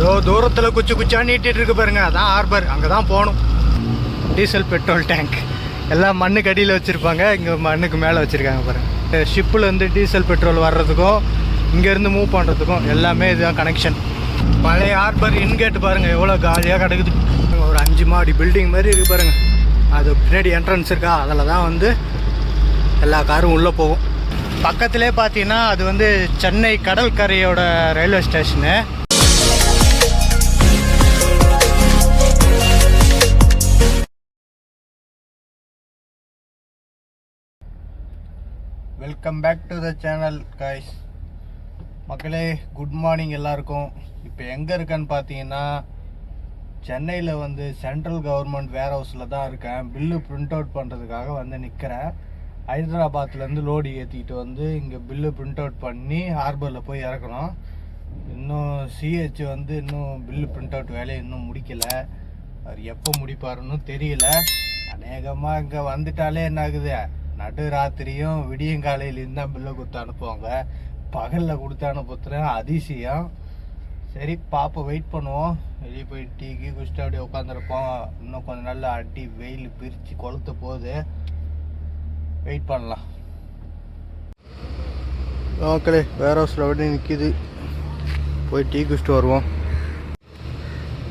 அதோ தூரத்தில் குச்சி குச்சா நீட்டிகிட்டு இருக்கு பாருங்க. அதான் ஹார்பர் அங்கே தான் போகணும். டீசல் பெட்ரோல் டேங்க் எல்லாம் மண்ணுக்கு அடியில் வச்சுருப்பாங்க. இங்கே மண்ணுக்கு மேலே வச்சுருக்காங்க பாருங்கள் ஷிப்பில் இருந்து டீசல் பெட்ரோல் வர்றதுக்கும் இங்கேருந்து மூவ் பண்ணுறதுக்கும் எல்லாமே இதுதான் கனெக்ஷன் பழைய ஹார்பர் இன்கேட் பாருங்கள் எவ்வளோ காலியாக கிடக்குது. ஒரு அஞ்சு மாடி பில்டிங் மாதிரி இருக்கு பாருங்கள் அது பின்னாடி என்ட்ரன்ஸ் இருக்கா? அதில் தான் வந்து எல்லா காரும் உள்ளே போகும். பக்கத்திலே பார்த்தீங்கன்னா அது வந்து Chennai கடற்கரையோட railway station welcome back to the channel guys மக்களே குட் மார்னிங் எல்லாருக்கும். இப்போ எங்கே இருக்கேன்னு பார்த்தீங்கன்னா சென்னையில் வந்து சென்ட்ரல் கவர்மெண்ட் வேர் ஹவுஸில் தான் இருக்கேன். பில்லு பிரிண்ட் அவுட் பண்ணுறதுக்காக வந்து நிற்கிறேன் ஹைதராபாத்லேருந்து லோடு ஏற்றிக்கிட்டு வந்து இங்கே பில்லு பிரிண்ட் அவுட் பண்ணி ஹார்பரில் போய் இறக்கணும். இன்னும் சிஹெச் வந்து இன்னும் பில்லு பிரிண்ட் அவுட் வேலையை இன்னும் முடிக்கலை. அவர் எப்போ முடிப்பாருன்னு தெரியல. அநேகமாக இங்கே வந்துட்டாலே என்ன ஆகுது நடு ராத்திரியும் விடியங்காலையிலேருந்து தான் பில்லை கொடுத்து அனுப்புவாங்க. பகலில் கொடுத்து அனுப்புறேன் அதிசயம். சரி பாப்பா வெயிட் பண்ணுவோம். வெளியே போய் டீ கீ குடிச்சிட்டு அப்படியே உட்காந்துருப்போம் இன்னும் கொஞ்சம் நல்லா அடி வெயில் பிரித்து கொளுத்த போகுது. வெயிட் பண்ணலாம். ஓகே வேற ஹவுஸில் அப்படியே நிற்கிது போய் டீ குடிச்சிட்டு வருவோம்.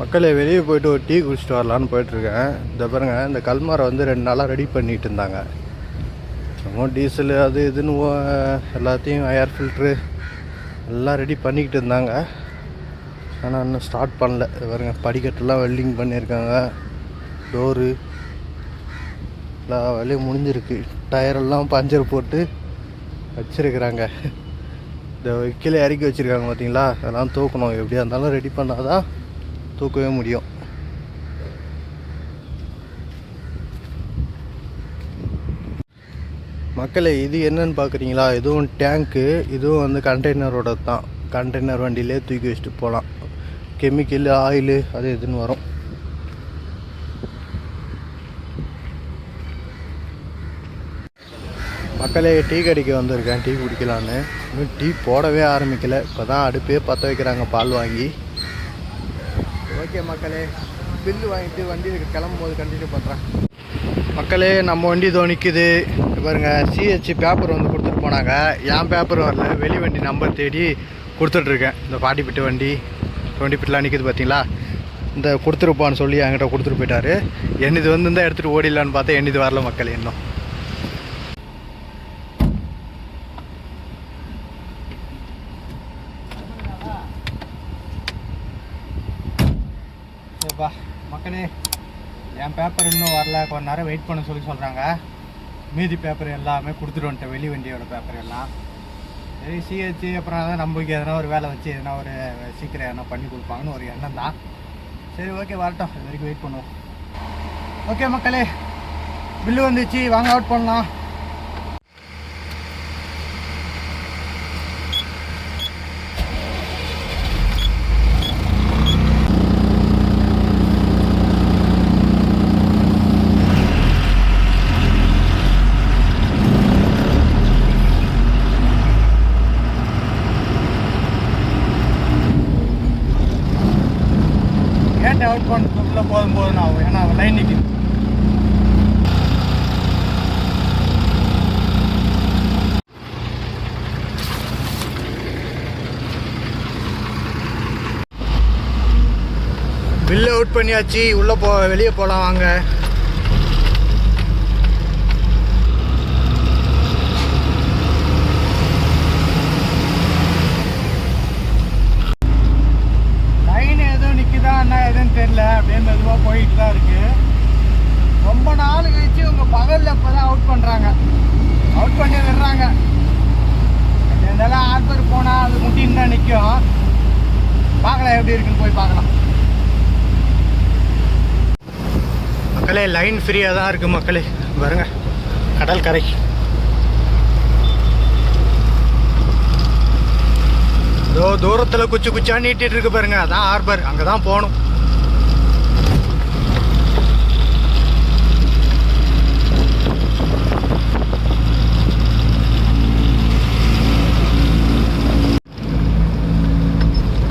மக்களே வெளியே போயிட்டு ஒரு டீ குடிச்சிட்டு வரலான்னு போயிட்டுருக்கேன் இந்த பாருங்கள் இந்த கல்மாரை வந்து ரெண்டு நாளாக ரெடி பண்ணிகிட்டு இருந்தாங்க. சும்மா டீசல் அது இதுன்னு ஓ- எல்லாத்தையும் ஏர் ஃபில்ட்ரு எல்லாம் ரெடி பண்ணிக்கிட்டு இருந்தாங்க. ஆனால் இன்னும் ஸ்டார்ட் பண்ணல. பாருங்கள் பாருங்க படிக்கட்டெல்லாம் வெல்டிங் பண்ணியிருக்காங்க. டோரு எல்லா வேலையும் முடிஞ்சிருக்கு. டயரெல்லாம் பஞ்சர் போட்டு வச்சிருக்கிறாங்க. இந்த கீழே இறக்கி வச்சுருக்காங்க பார்த்தீங்களா அதெல்லாம் தூக்கணும். எப்படியா இருந்தாலும் ரெடி பண்ணாதான் தூக்கவே முடியும். மக்களே இது என்னன்னு பார்க்குறீங்களா இதுவும் டேங்க்கு இதுவும் வந்து கண்டெய்னரோட தான். கண்டெய்னர் வண்டியிலே தூக்கி வச்சுட்டு போகலாம் கெமிக்கல் ஆயிலு அது இதுன்னு வரும். மக்களே டீ கடைக்கு வந்திருக்கேன். டீ குடிக்கலான்னு இன்னும் டீ போடவே ஆரம்பிக்கல. இப்போ தான் அடுப்பே பற்ற வைக்கிறாங்க பால் வாங்கி. ஓகே மக்களே பில்லு வாங்கிட்டு வண்டியில் கிளம்பும்போது கண்டினியூ பண்ணுறேன் மக்களே நம்ம வண்டி இதோ நிற்குது பாருங்க சிஹெச் பேப்பர் வந்து கொடுத்துட்டு போனாங்க. என் பேப்பர் வரல வெளி வண்டி நம்பர் தேடி கொடுத்துட்ருக்கேன் இந்த பாட்டிப்பிட்டு வண்டி டுவெண்ட்டி பிட்லாம் நிற்குது பார்த்தீங்களா இந்த கொடுத்துருப்பான்னு சொல்லி என்கிட்ட கொடுத்துட்டு போயிட்டாரு. என்னது வந்து இருந்தால் எடுத்துகிட்டு ஓடிடலான்னு பார்த்தா என்னது வரல மக்கள் இன்னும் சரிப்பா மக்களே என் பேப்பர் இன்னும் வரல கொஞ்ச நேரம் வெயிட் பண்ண சொல்லி சொல்கிறாங்க மீதி பேப்பர் எல்லாமே கொடுத்துட்டு வந்துட்டேன். வெளி வண்டியோட பேப்பர் எல்லாம். சரி சிஹெச்சு அப்புறம் தான் நம்மளுக்கு எதனா ஒரு வேலை வச்சு எதனா ஒரு சீக்கிரம் எதனா பண்ணி கொடுப்பாங்கன்னு ஒரு எண்ணம் தான். சரி ஓகே வரட்டும். இது வரைக்கும் வெயிட் பண்ணுவோம். ஓகே மக்களே பில்லு வந்துச்சு. வாங்க அவுட் பண்ணலாம் கேட்டை அவுட் பண்ணுறதுக்குள்ளே போதும் போதும் ஆகும் ஏன்னா லைன் நிற்கிது பில்லு அவுட் பண்ணியாச்சு. உள்ளே போ வெளியே போகலாம் வாங்க லைன் எதுவும் நிற்குதா என்ன எதுன்னு தெரியல அப்படியே மெதுவாக போயிட்டு தான் இருக்கு ரொம்ப நாள் கழிச்சு உங்க பகலில் இப்போ தான் அவுட் பண்ணுறாங்க அவுட் பண்ணி விடுறாங்க இருந்தாலும் ஆர்பர் போனால் அது முட்டின்னு தான் நிற்கும் பார்க்கலாம் எப்படி இருக்குன்னு போய் பார்க்கலாம் மக்களே லைன் ஃப்ரீயாக தான் இருக்குது மக்களே. பாருங்க கடல் கரை. இதோ தூரத்தில் குச்சி குச்சா நீட்டிட்டு இருக்கு பாருங்க. அதான் ஹார்பர் அங்கே தான் போகணும்.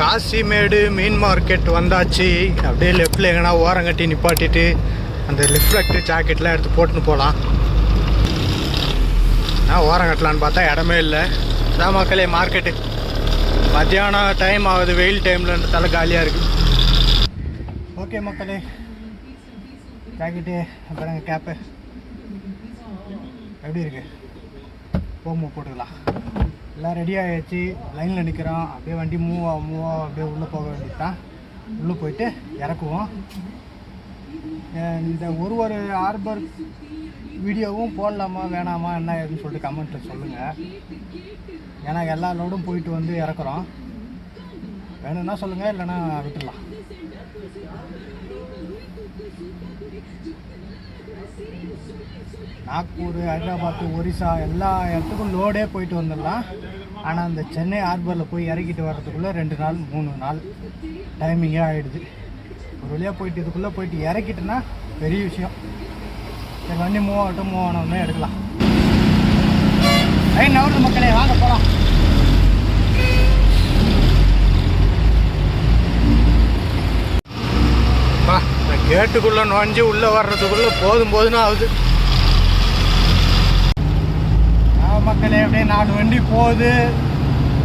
காசிமேடு மீன் மார்க்கெட் வந்தாச்சு. அப்படியே லெஃப்டில் எங்கன்னா ஓரங்கட்டி நிப்பாட்டிட்டு அந்த ரிஃப்ளெக்ட் ஜாக்கெட்லாம் எடுத்து போட்டுன்னு போகலாம் நான் ஓரம் கட்டலான்னு பார்த்தா இடமே இல்லை. இதான் மக்களே மார்க்கெட்டு மத்தியானம் டைம் ஆகுது வெயில் டைம்லன்றதால காலியாக இருக்குது ஓகே மக்களே. ஜாக்கெட்டு அப்புறம் கேப்பு எப்படி இருக்கு? போம்பு போட்டுக்கலாம். எல்லாம் ரெடி ஆகிடுச்சு லைனில் நிற்கிறோம் அப்படியே வண்டி மூவ் ஆகும் மூவ் ஆகும் அப்படியே உள்ளே போக வேண்டியது தான் உள்ளே போயிட்டு இறக்குவோம். இந்த ஒரு ஒரு ஹார்பர் வீடியோவும் போடலாமா வேணாமா என்ன ஏதுன்னு சொல்லிட்டு கமெண்ட்டில் சொல்லுங்கள் ஏன்னா எல்லா லோடும் போயிட்டு வந்து இறக்குறோம். வேணும்னா சொல்லுங்கள் இல்லைன்னா விட்டுடலாம் நாக்பூர் ஹைதராபாத்து ஒரிசா எல்லா இடத்துக்கும் லோடே போயிட்டு வந்துடலாம். ஆனால் அந்த சென்னை ஹார்பரில் போய் இறக்கிட்டு வர்றதுக்குள்ளே ரெண்டு நாள் மூணு நாள் டைமிங்கே ஆகிடுது வெளியே வழியாக போயிட்டு இதுக்குள்ளே போயிட்டு இறக்கிட்டேன்னா பெரிய விஷயம். சரி வண்டி மூவ் ஆகட்டும் மூவ் ஆனவுடனே எடுக்கலாம். ஐ நவர்ந்து மக்களே வாங்க போகலாம் கேட்டுக்குள்ளே நுழைஞ்சு உள்ளே வர்றதுக்குள்ளே போதும் போதுன்னு ஆகுது. மக்களே அப்படியே நாலு வண்டி போகுது.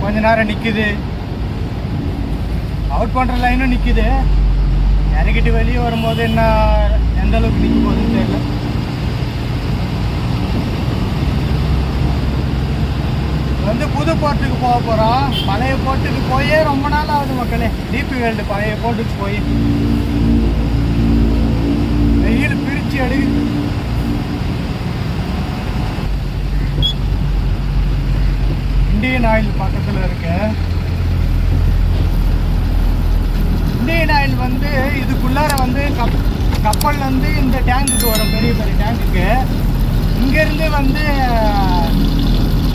கொஞ்ச நேரம் நிற்குது அவுட் பண்ணுற லைனும் நிற்குது இறக்கிட்டு வெளியே வரும்போது என்ன எந்த அளவுக்கு நிற்க போகுதுன்னு தெரியல. வந்து புது போர்ட்டுக்கு போக போகிறோம் பழைய போர்ட்டுக்கு போயே ரொம்ப நாள் ஆகுது மக்களே. டிபி வேல்டு பழைய போர்ட்டுக்கு போய். வெயில் பிரித்து எடுக்குது இந்தியன் ஆயில் பக்கத்தில் இருக்கேன் இந்தியன் ஆயில் வந்து இதுக்குள்ளார வந்து கப் கப்பல்லேருந்து இந்த டேங்குக்கு வரும். பெரிய பெரிய டேங்குக்கு இங்கேருந்து வந்து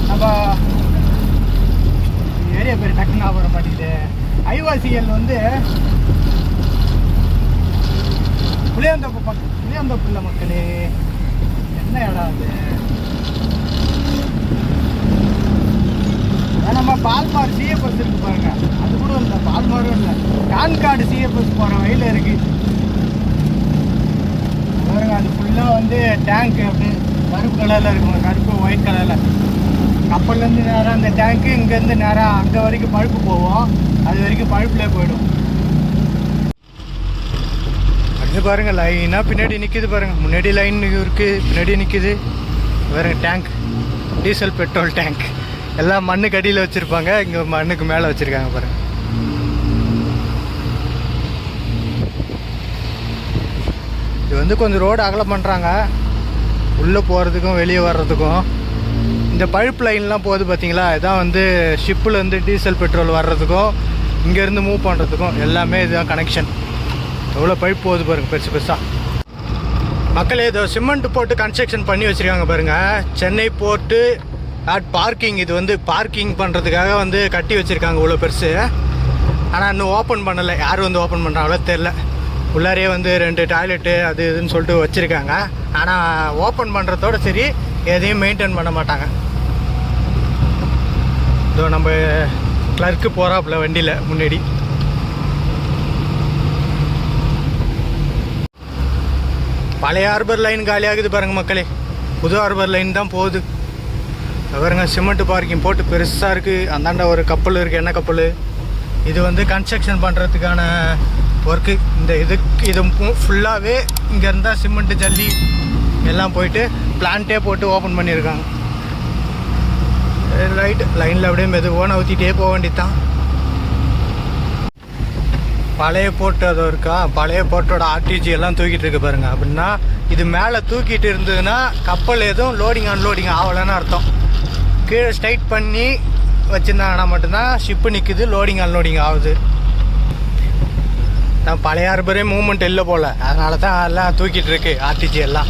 நம்ம ஏரியா பேர் டக்குன்னு வர மாட்டேங்குது ஐவாசிஎல் வந்து புளியாந்தோப்பு பக்கம் புளியாந்தோப்பு இல்லை மக்களே. என்ன இடம் அது? நம்ம பால்மார் சிஎஃப்எஸ் இருக்கு பாருங்க. அது கூட இல்லை பால்மாரும் இல்லை கால்காடு சிஎஃப்எஸ் போகிற வயலில் இருக்கு. பாருங்க அது ஃபுல்லாக வந்து டேங்க் அப்படி கருப்பு கலரில் இருக்கும் கருப்பு ஒயிட் கலரில் கப்பல்லேருந்து நேராக அந்த டேங்க்கு இங்கேருந்து நேராக அங்கே வரைக்கும் பழுப்பு போவோம் அது வரைக்கும் பழுப்புலேயே போயிடும். அது பாருங்க லைனாக பின்னாடி நிற்கிது பாருங்க. முன்னாடி லைன் இருக்குது பின்னாடி நிற்கிது பாருங்க டேங்க் டீசல் பெட்ரோல் டேங்க் எல்லாம் மண்ணுக்கு அடியில் வச்சுருப்பாங்க. இங்கே மண்ணுக்கு மேலே வச்சுருக்காங்க பாருங்கள் இது வந்து கொஞ்சம் ரோடு அகலம் பண்ணுறாங்க உள்ளே போகிறதுக்கும் வெளியே வர்றதுக்கும். இந்த பழுப்பு லைன்லாம் போகுது பார்த்தீங்களா இதான் வந்து ஷிப்பில் டீசல் பெட்ரோல் வர்றதுக்கும் இங்கேருந்து மூவ் பண்ணுறதுக்கும் எல்லாமே இதுதான் கனெக்ஷன் எவ்வளோ பைப் போகுது பாருங்கள் பெருசு பெருசாக மக்களே இதோ சிமெண்ட் போட்டு கன்ஸ்ட்ரக்ஷன் பண்ணி வச்சுருக்காங்க பாருங்கள் சென்னை போர்ட்டு அட் பார்க்கிங் இது வந்து பார்க்கிங் பண்ணுறதுக்காக வந்து கட்டி வச்சுருக்காங்க இவ்வளோ பெருசு. ஆனால் இன்னும் ஓப்பன் பண்ணலை. யார் வந்து ஓப்பன் பண்ணுறாங்களோ தெரில உள்ளாரே வந்து ரெண்டு டாய்லெட்டு அது இதுன்னு சொல்லிட்டு வச்சுருக்காங்க. ஆனால் ஓப்பன் பண்ணுறதோட சரி எதையும் மெயின்டைன் பண்ண மாட்டாங்க. இதோ நம்ம கிளர்க்கு போகிறாப்புல வண்டியில் முன்னாடி. பழைய ஹார்பர் லைன் காலியாகுது பாருங்கள் மக்களே. புது ஹார்பர் லைன் தான் போகுது. பாருங்க சிமெண்ட் பார்க்கிங் போட்டு பெருசாக இருக்குது அந்தாண்ட ஒரு கப்பல் இருக்குது என்ன கப்பல் இது வந்து கன்ஸ்ட்ரக்ஷன் பண்ணுறதுக்கான ஒர்க்கு இந்த இதுக்கு இது ஃபுல்லாகவே இங்கே இருந்தால் சிமெண்ட்டு ஜல்லி எல்லாம் போயிட்டு பிளான்ட்டே போட்டு ஓப்பன் பண்ணியிருக்காங்க. ரைட் லைனில் அப்படியே மெதுவாக நவுத்திட்டே போக வேண்டியது தான் பழைய போட்டு அது இருக்கா? பழைய போட்டோட ஆர்டிஜி எல்லாம் தூக்கிட்டு இருக்கு பாருங்க. அப்படின்னா இது மேலே தூக்கிட்டு இருந்ததுன்னா கப்பல் எதுவும் லோடிங் அன்லோடிங் ஆகலைன்னு அர்த்தம். கீழே ஸ்ட்ரைட் பண்ணி வச்சுருந்தாங்கன்னா மட்டும்தான் ஷிப்பு நிற்குது லோடிங் அன்லோடிங் ஆகுது. நான் பழைய ஹார்பரே மூமெண்ட் இல்லை போல். அதனால தான் எல்லாம் தூக்கிட்டு இருக்கு ஆர்டிஜி எல்லாம்.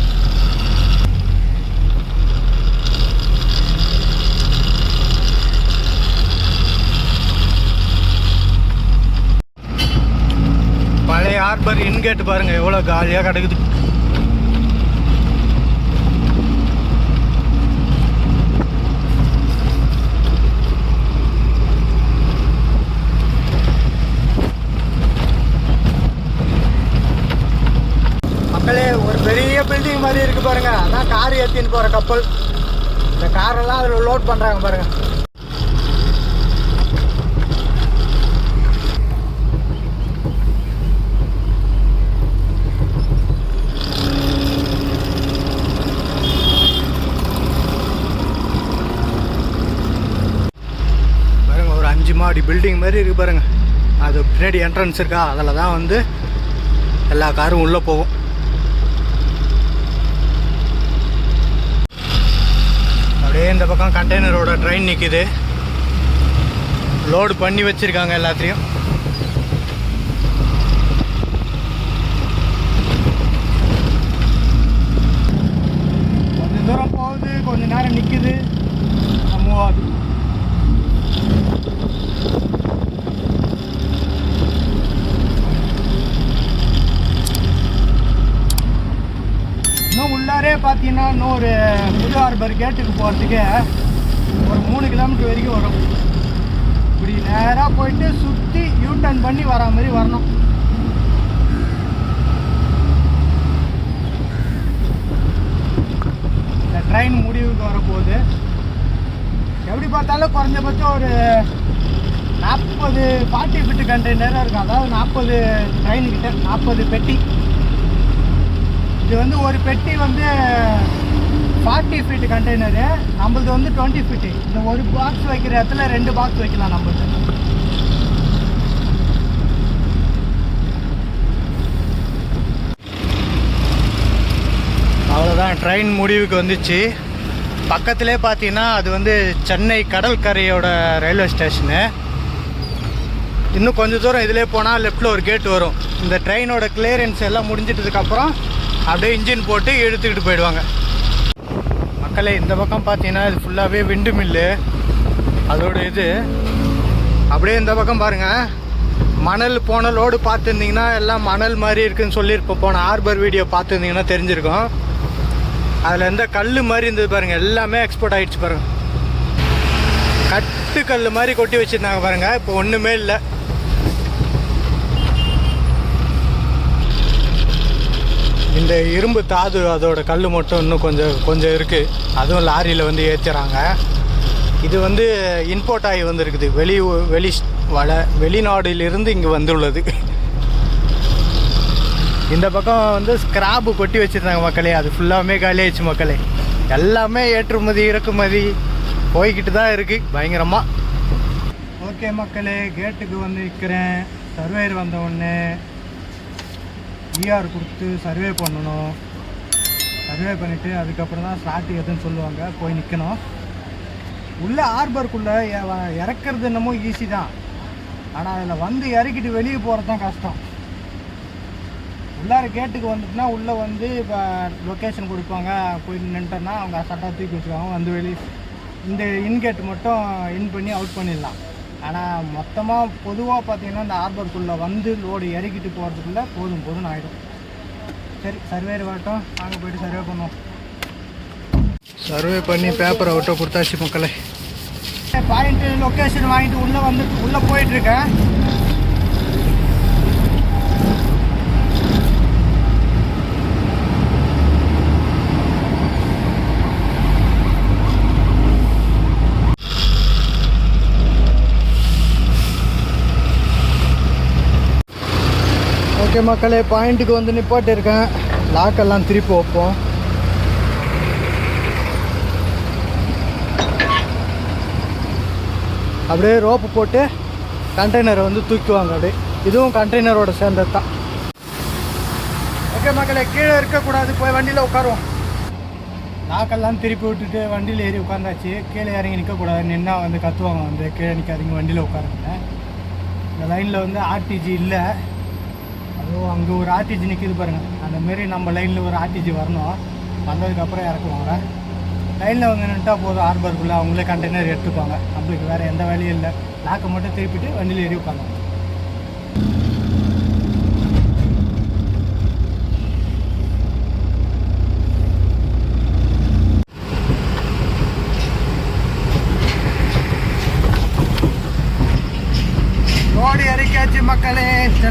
பழைய ஹார்பர் இன்கேட் பாருங்க எவ்வளோ காலியாக கிடக்குது மக்களே ஒரு பெரிய பில்டிங் மாதிரி இருக்கு பாருங்க அதான் கார் ஏற்றின்னு போகிற கப்பல். இந்த காரெல்லாம் அதில் லோட் பண்ணுறாங்க பாருங்கள் பாருங்க ஒரு அஞ்சு மாடி பில்டிங் மாதிரி இருக்கு பாருங்க. அது பின்னாடி என்ட்ரன்ஸ் இருக்கா? அதில் தான் வந்து எல்லா காரும் உள்ளே போகும். அப்படியே இந்த பக்கம் கண்டெய்னரோட ட்ரெயின் நிற்கிது லோடு பண்ணி வச்சிருக்காங்க எல்லாத்தையும் கொஞ்ச தூரம் போகுது கொஞ்ச நேரம் நிற்குது மூவ் ஆகுது இன்னும் உள்ளாரே பார்த்தீங்கன்னா இன்னும் ஒரு புது ஹார்பர் கேட்டுக்கு போகிறதுக்கு ஒரு மூணு கிலோமீட்டர் வரைக்கும் வரும். இப்படி நேராக போயிட்டு சுற்றி யூ டர்ன் பண்ணி வர மாதிரி வரணும். இந்த ட்ரெயின் முடிவுக்கு வரப்போகுது. எப்படி பார்த்தாலும் குறைஞ்சபட்சம் ஒரு நாற்பது ஃபார்ட்டி ஃபிட்டு கண்டெய்னராக இருக்கும் அதாவது நாற்பது ட்ரெயின் கிட்ட நாற்பது பெட்டி. இது வந்து ஒரு பெட்டி வந்து ஃபார்ட்டி ஃபீட் கண்டெய்னரு நம்மளது வந்து டுவெண்ட்டி ஃபீட்டு இந்த ஒரு பாக்ஸ் வைக்கிற இடத்துல ரெண்டு பாக்ஸ் வைக்கலாம் நம்மளுக்கு அவ்வளோதான் ட்ரெயின் முடிவுக்கு வந்துச்சு. பக்கத்திலே பார்த்தீங்கன்னா அது வந்து சென்னை கடற்கரையோட ரயில்வே ஸ்டேஷனு இன்னும் கொஞ்சம் தூரம் இதிலே போனால் லெஃப்டில் ஒரு கேட் வரும். இந்த ட்ரெயினோட கிளியரன்ஸ் எல்லாம் முடிஞ்சிட்டதுக்கப்புறம் அப்படியே இன்ஜின் போட்டு இழுத்துக்கிட்டு போயிடுவாங்க. மக்களே இந்த பக்கம் பார்த்தீங்கன்னா இது ஃபுல்லாகவே விண்டு மில்லு அதோட இது. அப்படியே இந்த பக்கம் பாருங்கள் மணல் போனலோடு பார்த்துருந்தீங்கன்னா எல்லாம் மணல் மாதிரி இருக்குன்னு சொல்லியிருப்போம். போன ஹார்பர் வீடியோ பார்த்துருந்தீங்கன்னா தெரிஞ்சிருக்கும். அதில் எந்த கல் மாதிரி இருந்தது பாருங்கள் எல்லாமே எக்ஸ்போர்ட் ஆகிடுச்சு பாருங்கள் கட்டு கல் மாதிரி கொட்டி வச்சுருந்தாங்க பாருங்கள் இப்போ ஒன்றுமே இல்லை. இந்த இரும்பு தாது அதோட கல் மட்டும் இன்னும் கொஞ்சம் கொஞ்சம் இருக்குது அதுவும் லாரியில் வந்து ஏற்றுறாங்க இது வந்து இம்போர்ட் ஆகி வந்திருக்குது. வெளி வெளி வள வெளிநாடுலேருந்து இங்கே வந்துள்ளது. இந்த பக்கம் வந்து ஸ்கிராப்பு கொட்டி வச்சுருந்தாங்க மக்களே. அது ஃபுல்லாமே காலியாச்சு மக்களே. எல்லாமே ஏற்றுமதி இறக்குமதி போய்கிட்டு தான் இருக்குது பயங்கரமாக ஓகே மக்களே கேட்டுக்கு வந்து நிற்கிறேன் சர்வேர் வந்த உடனே விஆர் கொடுத்து சர்வே பண்ணணும். சர்வே பண்ணிவிட்டு அதுக்கப்புறம் தான் ஸ்லாட்டு எதுன்னு சொல்லுவாங்க. போய் நிற்கணும் உள்ளே ஹார்பருக்குள்ளே இறக்குறது என்னமோ ஈஸி தான். ஆனால் அதில் வந்து இறக்கிட்டு வெளியே போகிறது தான் கஷ்டம். உள்ளார கேட்டுக்கு வந்துட்டுனா உள்ளே வந்து இப்போ லொக்கேஷன் கொடுப்பாங்க. போய் நின்ட்டோன்னா அவங்க சட்டா தூக்கி வச்சுருவாங்க வந்து வெளியே இந்த இன்கேட் மட்டும் இன் பண்ணி அவுட் பண்ணிடலாம். ஆனால் மொத்தமாக பொதுவாக பார்த்தீங்கன்னா இந்த ஹார்பருக்குள்ளே வந்து லோடு இறக்கிட்டு போகிறதுக்குள்ளே போதும் போதும்னு ஆகிடும் சரி சர்வேர் வரட்டும். நாங்கள் போயிட்டு சர்வே பண்ணுவோம். சர்வே பண்ணி பேப்பரை விட்டு கொடுத்தாச்சு மக்களே. பாயிண்ட்டு லொக்கேஷன் வாங்கிட்டு உள்ளே வந்து உள்ளே போயிட்டுருக்கேன் ஓகே மக்களே பாயிண்ட்டுக்கு வந்து நிப்பாட்டிருக்கேன் லாக்கெல்லாம் திருப்பி வைப்போம். அப்படியே ரோப்பு போட்டு கண்டெய்னரை வந்து தூக்குவாங்க அப்படியே. இதுவும் கண்டெய்னரோட சேர்ந்தது தான். ஓகே மக்களே கீழே இருக்கக்கூடாது போய் வண்டியில் உட்காருவோம். லாக்கெல்லாம் திருப்பி விட்டுட்டு வண்டியில் ஏறி உட்காந்தாச்சு கீழே இறங்கி நிற்கக்கூடாது நின்னா வந்து கத்துவாங்க வந்து. கீழே நிற்காதீங்க வண்டியில் உட்காருங்க. இந்த லைனில் வந்து ஆர்டிஜி இல்லை. ஐயோ அங்கே ஒரு ஆர்டிஜி நிற்கிது பாருங்கள் அந்த மாரி நம்ம லைனில் ஒரு ஆர்டிஜி வரணும். வந்ததுக்கப்புறம் இறக்குவாங்க லைனில் அவங்க நின்றுட்டா போதும். ஹார்பருக்குள்ளே அவங்களே கண்டெய்னர் எடுத்துப்பாங்க. நம்மளுக்கு வேறு எந்த வேலையும் இல்லை. லாக்கை மட்டும் திருப்பிட்டு வண்டியில் ஏறி உட்காந்து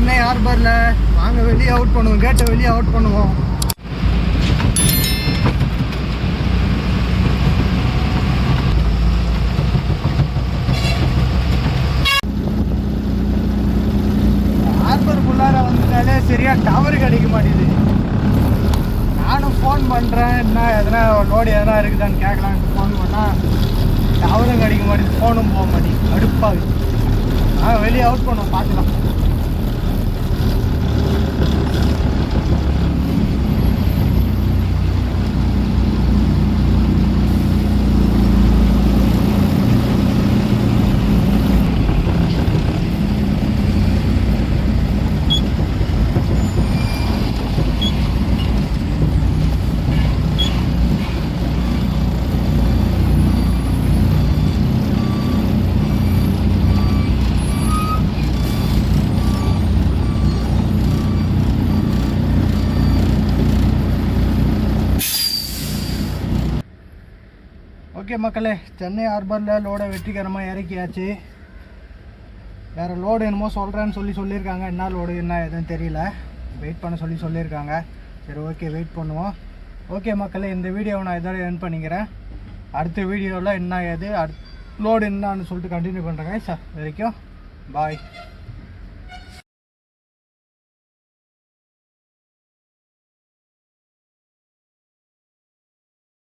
சென்னை ஹார்பரில் வாங்க வெளியே அவுட் பண்ணுவோம் கேட்டை வெளியே அவுட் பண்ணுவோம். ஹார்பருக்குள்ளார வந்துட்டாலே சரியாக டவர் கிடைக்க மாட்டேங்குது. நானும் ஃபோன் பண்ணுறேன் என்ன எதனா லோடு எதனா இருக்குதான்னு கேட்கலான்னு ஃபோன் பண்ணால் டவரும் கிடைக்க மாட்டேங்குது ஃபோனும் போக மாட்டேங்குது அடுப்பாகுது ஆ வெளியே அவுட் பண்ணுவோம் பார்த்துக்கலாம். ஓகே மக்களே சென்னை ஹார்பரில் லோடை வெற்றிகரமாக இறக்கியாச்சு. வேறு லோடு என்னமோ சொல்கிறேன்னு சொல்லி சொல்லியிருக்காங்க. என்ன லோடு என்ன எதுன்னு தெரியல. வெயிட் பண்ண சொல்லி சொல்லியிருக்காங்க. சரி ஓகே வெயிட் பண்ணுவோம். ஓகே மக்களே இந்த வீடியோவை நான் இதோட என் பண்ணிக்கிறேன். அடுத்த வீடியோவில் என்ன ஏது அடுத் லோடு என்னான்னு சொல்லிட்டு கண்டினியூ பண்ணுறேங்க சார் வரைக்கும் பாய்